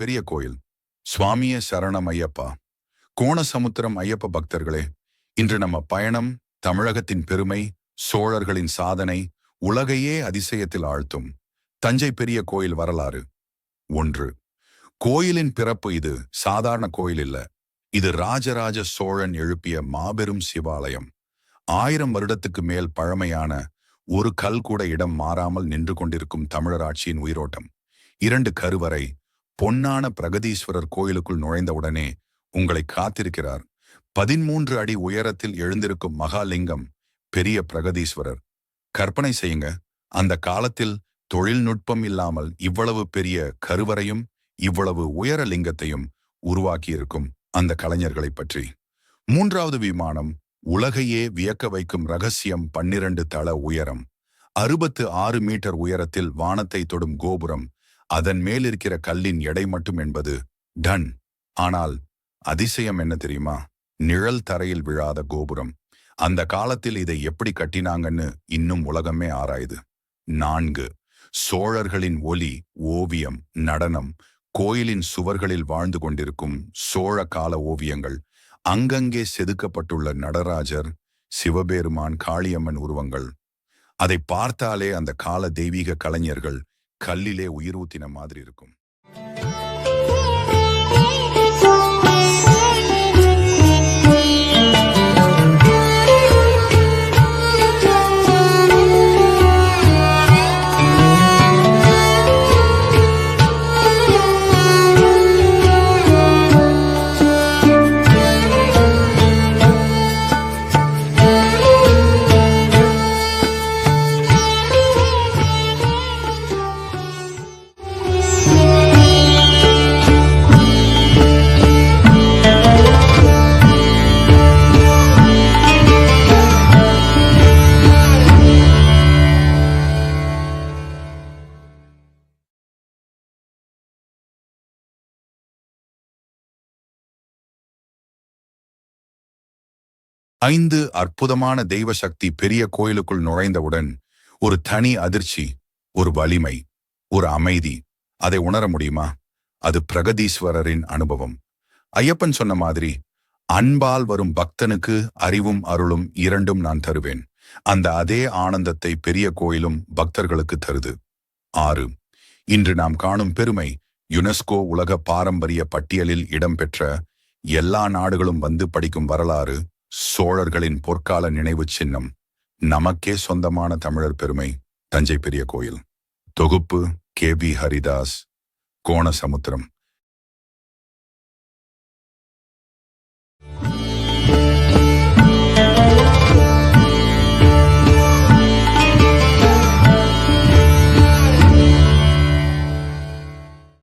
பெரிய கோயில். சுவாமிய சரணம் ஐயப்பா. கோணசமுத்திரம் ஐயப்ப பக்தர்களே இன்று நம்ம பயணம் தமிழகத்தின் பெருமை சோழர்களின் சாதனை உலகையே அதிசயத்தில் ஆழ்த்தும். தஞ்சை பெரிய கோயில் வரலாறு. ஒன்று கோயிலின் பிறப்பு இது சாதாரண கோயில் இல்ல. இது ராஜராஜ சோழன் எழுப்பிய மாபெரும் சிவாலயம். ஆயிரம் வருடத்துக்கு மேல் பழமையான ஒரு கல் கூட இடம் மாறாமல் நின்று கொண்டிருக்கும் தமிழர் ஆட்சியின் உயிரோட்டம். இரண்டு கருவறை பொன்னான பிரகதீஸ்வரர் கோயிலுக்குள் நுழைந்தவுடனே உங்களை காத்திருக்கிறார். பதிமூன்று அடி உயரத்தில் எழுந்திருக்கும் மகாலிங்கம் பெரிய பிரகதீஸ்வரர். கற்பனை செய்யுங்க. அந்த காலத்தில் தொழில்நுட்பம் இல்லாமல் இவ்வளவு பெரிய கருவறையும் இவ்வளவு உயர லிங்கத்தையும் உருவாக்கியிருக்கும் அந்த கலைஞர்களை பற்றி. மூன்றாவது விமானம் உலகையே வியக்க வைக்கும் ரகசியம் பன்னிரண்டு தள உயரம். அறுபத்து ஆறு மீட்டர் உயரத்தில் வானத்தை தொடும் கோபுரம் அதன் மேல் இருக்கிற கல்லின் எடை மட்டும் என்பது டன். ஆனால் அதிசயம் என்ன தெரியுமா? நிழல் தரையில் விழாத கோபுரம். அந்த காலத்தில் இதை எப்படி கட்டினாங்கன்னு இன்னும் உலகமே ஆராயுது. நான்கு. சோழர்களின் ஒலி ஓவியம் நடனம் கோயிலின் சுவர்களில் வாழ்ந்து கொண்டிருக்கும் சோழ கால ஓவியங்கள் அங்கங்கே செதுக்கப்பட்டுள்ள நடராஜர் சிவபெருமான் காளியம்மன் உருவங்கள். அதை பார்த்தாலே அந்த கால தெய்வீக கலைஞர்கள் கல்லிலே உயிர் ஊத்தின மாதிரி இருக்கும். ஐந்து அற்புதமான தெய்வ சக்தி பெரிய கோயிலுக்குள் நுழைந்தவுடன் ஒரு தனி அதிர்ச்சி ஒரு வலிமை ஒரு அமைதி. அதை உணர முடியுமா? அது பிரகதீஸ்வரரின் அனுபவம். ஐயப்பன் சொன்ன மாதிரி அன்பால் வரும் பக்தனுக்கு அறிவும் அருளும் இரண்டும் நான் தருவேன். அந்த அதே ஆனந்தத்தை பெரிய கோயிலும் பக்தர்களுக்கு தருது. ஆறு. இன்று நாம் காணும் பெருமை யுனெஸ்கோ உலக பாரம்பரிய பட்டியலில் இடம்பெற்ற எல்லா நாடுகளும் வந்து படிக்கும் வரலாறு சோழர்களின் பொற்கால நினைவு சின்னம். நமக்கே சொந்தமான தமிழர் பெருமை தஞ்சை பெரிய கோயில். தொகுப்பு கே பி ஹரிதாஸ். கோணசமுத்திரம்